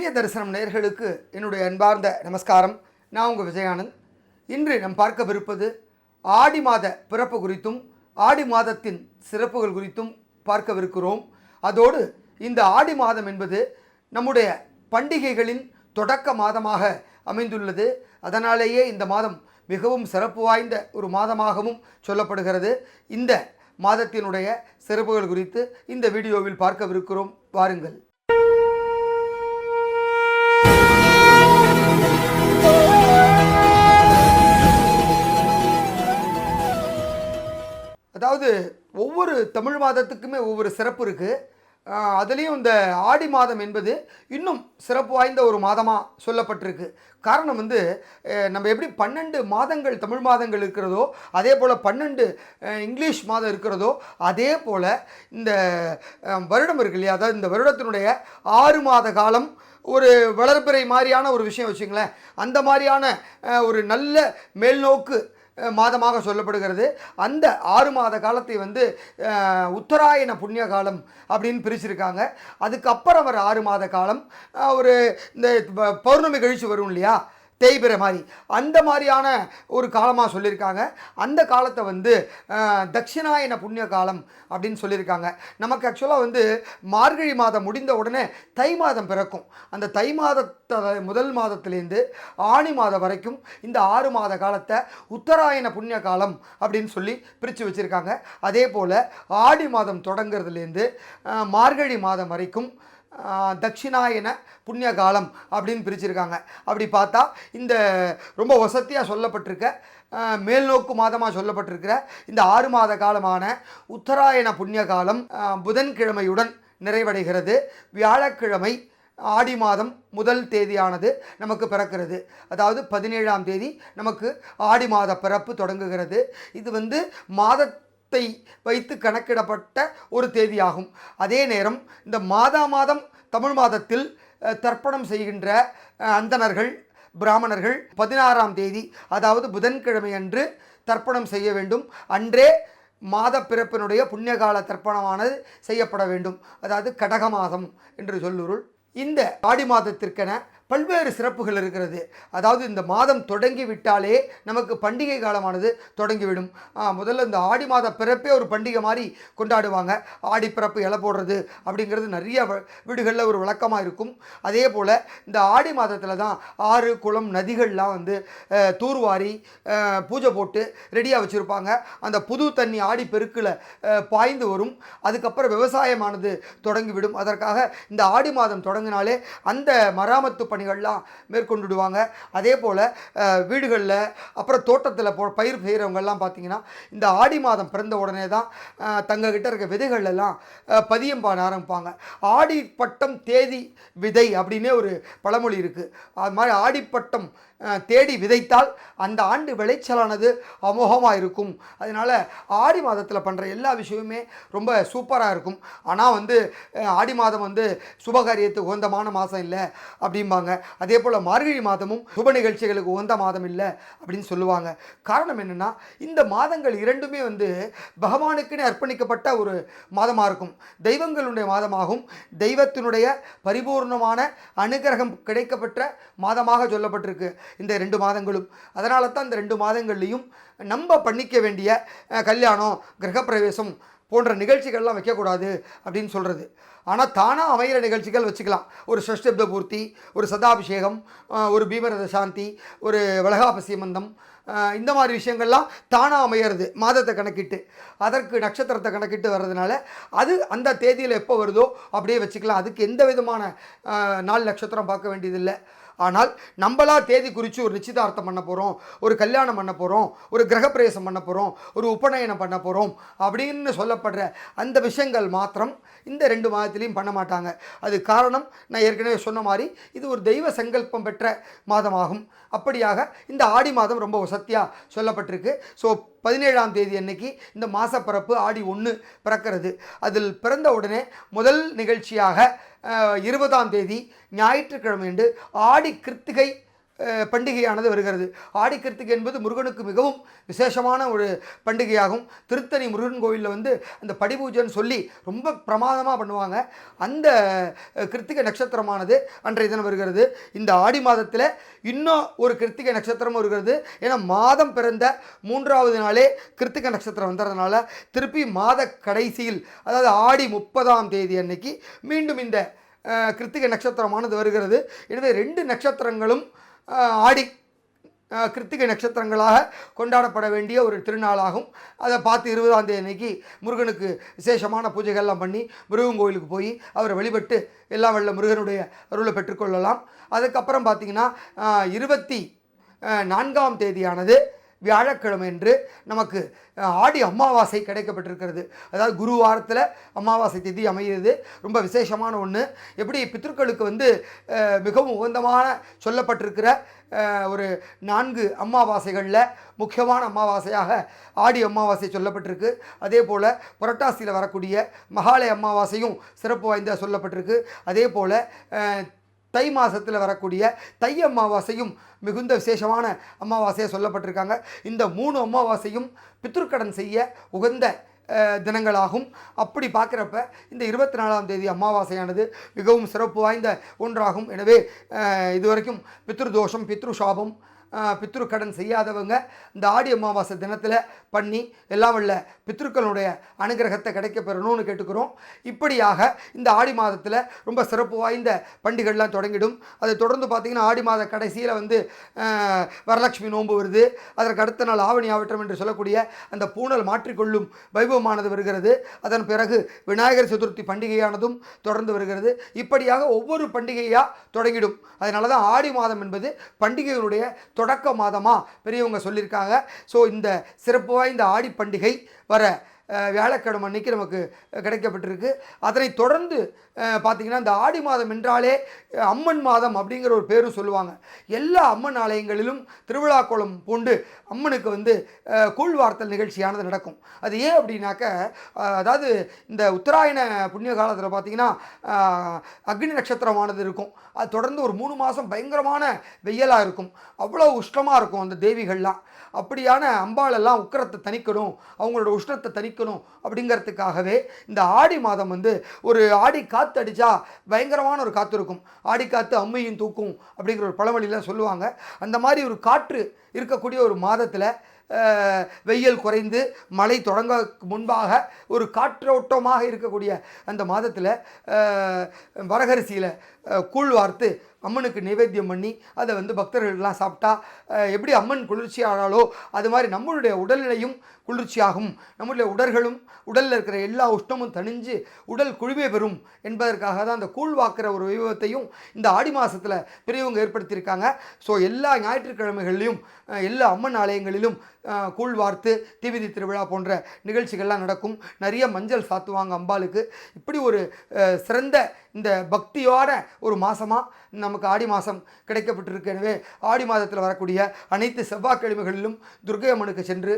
திவ்ய தரிசனம் நேயர்களுக்கு என்னுடைய அன்பார்ந்த நமஸ்காரம். நான் உங்கள் விஜயானந்த். இன்று நாம் பார்க்கவிருப்பது ஆடி மாத பிறப்பு குறித்தும் ஆடி மாதத்தின் சிறப்புகள் குறித்தும் பார்க்கவிருக்கிறோம். அதோடு இந்த ஆடி மாதம் என்பது நம்முடைய பண்டிகைகளின் தொடக்க மாதமாக அமைந்துள்ளது. அதனாலேயே இந்த மாதம் மிகவும் சிறப்பு வாய்ந்த ஒரு மாதமாகவும் சொல்லப்படுகிறது. இந்த மாதத்தினுடைய சிறப்புகள் குறித்து இந்த வீடியோவில் பார்க்கவிருக்கிறோம். வாருங்கள். அதாவது ஒவ்வொரு தமிழ் மாதத்துக்குமே ஒவ்வொரு சிறப்பு இருக்குது அதுலேயும் இந்த ஆடி மாதம் என்பது இன்னும் சிறப்பு வாய்ந்த ஒரு மாதமாக சொல்லப்பட்டிருக்கு. காரணம் வந்து நம்ம எப்படி பன்னெண்டு மாதங்கள் தமிழ் மாதங்கள் இருக்கிறதோ அதே போல் பன்னெண்டு இங்கிலீஷ் மாதம் இருக்கிறதோ அதே போல் இந்த வருடம் இருக்கு இல்லையா? அதாவது இந்த வருடத்தினுடைய ஆறு மாத காலம் ஒரு வளர்பிறை மாதிரியான ஒரு விஷயம் வச்சுங்களேன். அந்த மாதிரியான ஒரு நல்ல மேல்நோக்கு மாதமாக சொல்லப்படுகிறது. அந்த ஆறு மாத காலத்தை வந்து உத்தராயண புண்ணிய காலம் அப்படின்னு பிரிச்சிருக்காங்க. அதுக்கப்புறம் வர ஆறு மாத காலம் ஒரு இந்த பௌர்ணமி கழிச்சு வரும் இல்லையா? தேய்பிற மாதிரி. அந்த மாதிரியான ஒரு காலமாக சொல்லியிருக்காங்க. அந்த காலத்தை வந்து தட்சிணாயன புண்ணிய காலம் அப்படின்னு சொல்லியிருக்காங்க. நமக்கு ஆக்சுவலாக வந்து மார்கழி மாதம் முடிந்த உடனே தை மாதம் பிறக்கும். அந்த தை மாதத்தை முதல் மாதத்துலேருந்து ஆணி மாதம் வரைக்கும் இந்த ஆறு மாத காலத்தை உத்தராயண புண்ணிய காலம் அப்படின்னு சொல்லி பிரித்து வச்சுருக்காங்க. அதே போல் ஆடி மாதம் தொடங்குறதுலேருந்து மார்கழி மாதம் வரைக்கும் தட்சிணாயன புண்ணிய காலம் அப்படின்னு பிரிச்சிருக்காங்க. அப்படி பார்த்தா இந்த ரொம்ப வசதியாக சொல்லப்பட்டிருக்க மேல்நோக்கு மாதமாக சொல்லப்பட்டிருக்கிற இந்த ஆறு மாத காலமான உத்தராயண புண்ணிய காலம் புதன்கிழமையுடன் நிறைவடைகிறது. வியாழக்கிழமை ஆடி மாதம் முதல் தேதியானது நமக்கு பிறக்கிறது. அதாவது பதினேழாம் தேதி நமக்கு ஆடி மாத பிறப்பு தொடங்குகிறது. இது வந்து மாத த்தை வைத்து கணக்கிடப்பட்ட ஒரு தேதியாகும். அதே நேரம் இந்த மாதா மாதம் தமிழ் மாதத்தில் தர்ப்பணம் செய்கின்ற அந்தனர்கள் அந்தணர்கள் பிராமணர்கள் பதினாறாம் தேதி அதாவது புதன்கிழமை அன்று தர்ப்பணம் செய்ய வேண்டும். அன்றே மாத பிறப்பினுடைய புண்ணியகால தர்ப்பணமானது செய்யப்பட வேண்டும். அதாவது கடக மாதம் என்று சொல்லுருள். இந்த ஆடி மாதத்திற்கென பல்வேறு சிறப்புகள் இருக்கிறது. அதாவது இந்த மாதம் தொடங்கி விட்டாலே நமக்கு பண்டிகை காலமானது தொடங்கிவிடும். முதல்ல இந்த ஆடி மாத பிறப்பே ஒரு பண்டிகை மாதிரி கொண்டாடுவாங்க. ஆடி பிறப்பு இலை போடுறது அப்படிங்கிறது நிறைய வ- வீடுகளில் ஒரு வழக்கமாக இருக்கும். அதே போல் இந்த ஆடி மாதத்தில் தான் ஆறு குளம் நதிகள்லாம் வந்து தூர்வாரி பூஜை போட்டு ரெடியாக வச்சுருப்பாங்க. அந்த புது தண்ணி ஆடி பெருக்கில் பாய்ந்து வரும். அதுக்கப்புறம் விவசாயமானது தொடங்கிவிடும். அதற்காக இந்த ஆடி மாதம் தொடங்கினாலே அந்த மராமத்து பணிகள்லாம் மேற்கொண்டுடுவாங்க. அதே போல் வீடுகளில் அப்புறம் தோட்டத்தில் போ பயிர் செய்கிறவங்கெல்லாம் பார்த்திங்கன்னா இந்த ஆடி மாதம் பிறந்த உடனே தான் அஹ், தங்ககிட்ட இருக்க விதைகள் எல்லாம் பதியம் பண்ண ஆரம்பிப்பாங்க. ஆடி பட்டம் தேதி விதை அப்படின்னே ஒரு பழமொழி இருக்குது அது மாதிரி ஆடிப்பட்டம் தேடி விதைத்தால் அந்த ஆண்டு விளைச்சலானது அமோகமாக இருக்கும் அதனால் ஆடி மாதத்தில் பண்ணுற எல்லா விஷயமுமே ரொம்ப சூப்பராக இருக்கும். ஆனால் வந்து ஆடி மாதம் வந்து சுபகாரியத்துக்கு உகந்தமான மாதம் இல்லை அப்படிம்பாங்க. அதே போல் மார்கழி மாதமும் சுப நிகழ்ச்சிகளுக்கு உகந்த மாதம் இல்லை அப்படின்னு சொல்லுவாங்க. காரணம் என்னென்னா இந்த மாதங்கள் இரண்டுமே வந்து பகவானுக்குன்னு அர்ப்பணிக்கப்பட்ட ஒரு மாதமாக இருக்கும். தெய்வங்களுடைய மாதமாகும். தெய்வத்தினுடைய பரிபூர்ணமான அனுகிரகம் கிடைக்கப்பெற்ற மாதமாக சொல்லப்பட்டிருக்கு. இந்த ரெண்டு மாதங்களும். அதனால தான் இந்த ரெண்டு மாதங்கள்லேயும் நம்ம பண்ணிக்க வேண்டிய கல்யாணம் கிரகப்பிரவேசம் போன்ற நிகழ்ச்சிகள்லாம் வைக்கக்கூடாது அப்படின்னு சொல்கிறது ஆனால் தானாக அமைகிற நிகழ்ச்சிகள் வச்சுக்கலாம். ஒரு சஷ்டப்த பூர்த்தி ஒரு சதாபிஷேகம் ஒரு பீமரத சாந்தி ஒரு வளகாப இந்த மாதிரி விஷயங்கள்லாம் தானாக அமையிறது மாதத்தை கணக்கிட்டு. அதற்கு நட்சத்திரத்தை கணக்கிட்டு வர்றதுனால அது அந்த தேதியில் எப்போ வருதோ அப்படியே வச்சுக்கலாம். அதுக்கு எந்த விதமான நாலு நாள் நட்சத்திரம் பார்க்க வேண்டியதில்லை. ஆனால் நம்மளா தேதி குறித்து ஒரு நிச்சயதார்த்தம் பண்ண போகிறோம் ஒரு கல்யாணம் பண்ண போகிறோம் ஒரு கிரகப்பிரவேசம் பண்ண போகிறோம் ஒரு உபநயனம் பண்ண போகிறோம் அப்படின்னு சொல்லப்படுற அந்த விஷயங்கள் மாத்திரம் இந்த ரெண்டு மாதத்துலேயும் பண்ண மாட்டாங்க. அது காரணம் நான் ஏற்கனவே சொன்ன மாதிரி இது ஒரு தெய்வ சங்கல்பம் பெற்ற மாதமாகும். அப்படியாக இந்த ஆடி மாதம் ரொம்ப வசத்தியாக சொல்லப்பட்டிருக்கு. ஸோ பதினேழாம் தேதி அன்னைக்கு இந்த மாசப்பிறப்பு ஆடி ஒன்று பிறக்கிறது. அதில் பிறந்த உடனே முதல் நிகழ்ச்சியாக இருபதாம் தேதி ஞாயிற்றுக்கிழமை அன்று ஆடி கிருத்திகை பண்டிகையானது வருகிறது. ஆடி கிருத்திகை என்பது முருகனுக்கு மிகவும் விசேஷமான ஒரு பண்டிகையாகும். திருத்தணி முருகன் கோவிலில் வந்து அந்த படிபூஜைன்னு சொல்லி ரொம்ப பிரமாதமாக பண்ணுவாங்க. அந்த கிருத்திகை நட்சத்திரமானது அன்றைய தினம் வருகிறது. இந்த ஆடி மாதத்தில் இன்னும் ஒரு கிருத்திகை நட்சத்திரம் வருகிறது. ஏன்னா மாதம் பிறந்த மூன்றாவது நாளே கிருத்திகை நட்சத்திரம் வந்ததுனால திருப்பி மாத கடைசியில் அதாவது ஆடி முப்பதாம் தேதி அன்னைக்கு மீண்டும் இந்த கிருத்திகை நட்சத்திரமானது வருகிறது. எனவே ரெண்டு நட்சத்திரங்களும் ஆடி கிருத்திகை நட்சத்திரங்களாக கொண்டாடப்பட வேண்டிய ஒரு திருநாளாகும். அதை பார்த்து இருபதாம் தேதி அன்னைக்கு முருகனுக்கு விசேஷமான பூஜைகள்லாம் பண்ணி முருகன் கோயிலுக்கு போய் அவரை வழிபட்டு எல்லாம் வல்ல முருகனுடைய அருளை பெற்றுக்கொள்ளலாம் அதுக்கப்புறம் பார்த்தீங்கன்னா இருபத்தி நான்காம் தேதியானது. வியாழக்கிழமை என்று நமக்கு ஆடி அமாவாசை கிடைக்கப்பட்டிருக்கிறது. அதாவது குரு வாரத்தில் அமாவாசை திதி அமைகிறது ரொம்ப விசேஷமான ஒன்று எப்படி பித்ருக்களுக்கு வந்து மிகவும் உகந்தமான சொல்லப்பட்டிருக்கிற ஒரு நான்கு அமாவாசைகளில் முக்கியமான அமாவாசையாக ஆடி அமாவாசை சொல்லப்பட்டிருக்கு. அதே போல் புரட்டாசியில் வரக்கூடிய மகாலய அமாவாசையும் சிறப்பு வாய்ந்த சொல்லப்பட்டிருக்கு. அதே போல் தை மாதத்தில் வரக்கூடிய தை அமாவாசையும் மிகுந்த விசேஷமான அமாவாசையாக சொல்லப்பட்டிருக்காங்க. இந்த மூணு அமாவாசையும் பித்ருக்கடன் செய்ய உகந்த தினங்களாகும். அப்படி பார்க்குறப்ப இந்த இருபத்தி நாலாம் தேதி அமாவாசையானது மிகவும் சிறப்பு வாய்ந்த ஒன்றாகும். எனவே இதுவரைக்கும் பித்ரு தோஷம் பித்ரு சாபம் பித்ருக்கடன் பித்ரு கடன் செய்யாதவங்க இந்த ஆடி அமாவாசை தினத்தில் பண்ணி எல்லாம் உள்ள பித்ருக்களுடைய அனுகிரகத்தை கிடைக்க பெறணும்னு கேட்டுக்கிறோம். இப்படியாக இந்த ஆடி மாதத்தில் ரொம்ப சிறப்பு வாய்ந்த பண்டிகைகள்லாம் தொடங்கிடும். அதை தொடர்ந்து பார்த்திங்கன்னா ஆடி மாத கடைசியில் வந்து வரலட்சுமி நோன்பு வருது. அதற்கு அடுத்த நாள் ஆவணி ஆவட்டம் என்று சொல்லக்கூடிய அந்த பூணல் மாற்றிக்கொள்ளும் வைபவமானது வருகிறது. அதன் பிறகு விநாயகர் சதுர்த்தி பண்டிகையானதும் தொடர்ந்து வருகிறது. இப்படியாக ஒவ்வொரு பண்டிகையாக தொடங்கிடும். அதனால தான் ஆடி மாதம் என்பது பண்டிகைகளுடைய தொடக்க மாதமாக பெரியவங்க சொல்லியிருக்காங்க. ஸோ இந்த சிறப்பு வாய்ந்த ஆடி பண்டிகை வர வியாழக்கிழமை அன்னைக்கு நமக்கு கிடைக்கப்பட்டிருக்கு. அதனை தொடர்ந்து பார்த்திங்கன்னா இந்த ஆடி மாதம் என்றாலே அம்மன் மாதம் அப்படிங்கிற ஒரு பேரும் சொல்லுவாங்க. எல்லா அம்மன் ஆலயங்களிலும் திருவிழா கோலம் பூண்டு அம்மனுக்கு வந்து கூழ்வார்த்தல் நிகழ்ச்சியானது நடக்கும். அது ஏன் அப்படின்னாக்க அதாவது இந்த உத்தராயண புண்ணிய காலத்தில் பார்த்திங்கன்னா அக்னி நட்சத்திரமானது இருக்கும். அது தொடர்ந்து ஒரு மூணு மாதம் பயங்கரமான வெயிலாக இருக்கும். அவ்வளோ உஷ்ணமாக இருக்கும் அந்த தேவிகள்லாம். அப்படியான அம்பாளெல்லாம் உக்கிரத்தை தணிக்கணும் அவங்களோட உஷ்ணத்தை தணிக்கணும் அப்படிங்கிறதுக்காகவே இந்த ஆடி மாதம் வந்து ஒரு ஆடி காற்று அடித்தா பயங்கரமான ஒரு காற்று இருக்கும். ஆடி காற்று அம்மையும் தூக்கும் அப்படிங்கிற ஒரு பழமொழியெலாம் சொல்லுவாங்க. அந்த மாதிரி ஒரு காற்று இருக்கக்கூடிய ஒரு மாதத்தில் வெயில் குறைந்து மழை தொடங்க முன்பாக ஒரு காற்றோட்டமாக இருக்கக்கூடிய அந்த மாதத்தில் வரகரிசியில் கூழ் வார்த்து அம்மனுக்கு நைவேத்தியம் பண்ணி அதை வந்து பக்தர்கள்லாம் சாப்பிட்டா எப்படி அம்மன் குளிர்ச்சி ஆனாலோ அது மாதிரி நம்மளுடைய உடல்நிலையும் குளிர்ச்சியாகும். நம்மளுடைய உடல்களும் உடலில் இருக்கிற எல்லா உஷ்ணமும் தணிஞ்சு உடல் குழுவே பெறும் என்பதற்காக தான் அந்த கூழ்வாக்குற ஒரு வைபவத்தையும் இந்த ஆடி மாதத்தில் பெரியவங்க ஏற்படுத்தியிருக்காங்க. ஸோ எல்லா ஞாயிற்றுக்கிழமைகளிலும் எல்லா அம்மன் ஆலயங்களிலும் கூழ்வார்த்து கூழ் வார்த்து தீவிதி திருவிழா போன்ற நிகழ்ச்சிகள்லாம் நடக்கும். நிறைய மஞ்சள் சாத்துவாங்க அம்பாளுக்கு. இப்படி ஒரு சிறந்த இந்த பக்தியோட ஒரு மாதமாக நமக்கு ஆடி மாதம் கிடைக்கப்பட்டிருக்கு. எனவே ஆடி மாதத்தில் வரக்கூடிய அனைத்து செவ்வாய்க்கிழமைகளிலும் துர்கை அம்மனுக்கு சென்று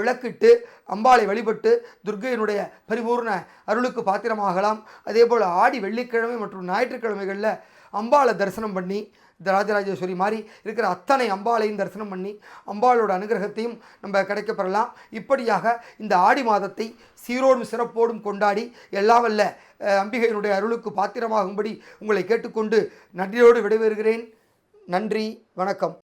விளக்கிட்டு அம்பாளை வழிபட்டு துர்க்கையினுடைய பரிபூர்ண அருளுக்கு பாத்திரமாகலாம். அதே போல் ஆடி வெள்ளிக்கிழமை மற்றும் ஞாயிற்றுக்கிழமைகளில் அம்பாளை தரிசனம் பண்ணி இந்த ராஜராஜேஸ்வரி மாதிரி இருக்கிற அத்தனை அம்பாளையும் தரிசனம் பண்ணி அம்பாளோட அனுகிரகத்தையும் நம்ம கிடைக்க பெறலாம். இப்படியாக இந்த ஆடி மாதத்தை சீரோடும் சிறப்போடும் கொண்டாடி எல்லாம் வல்ல அம்பிகையினுடைய அருளுக்கு பாத்திரமாகும்படி உங்களை கேட்டுக்கொண்டு நன்றியோடு விடைபெறுகிறேன். நன்றி வணக்கம்.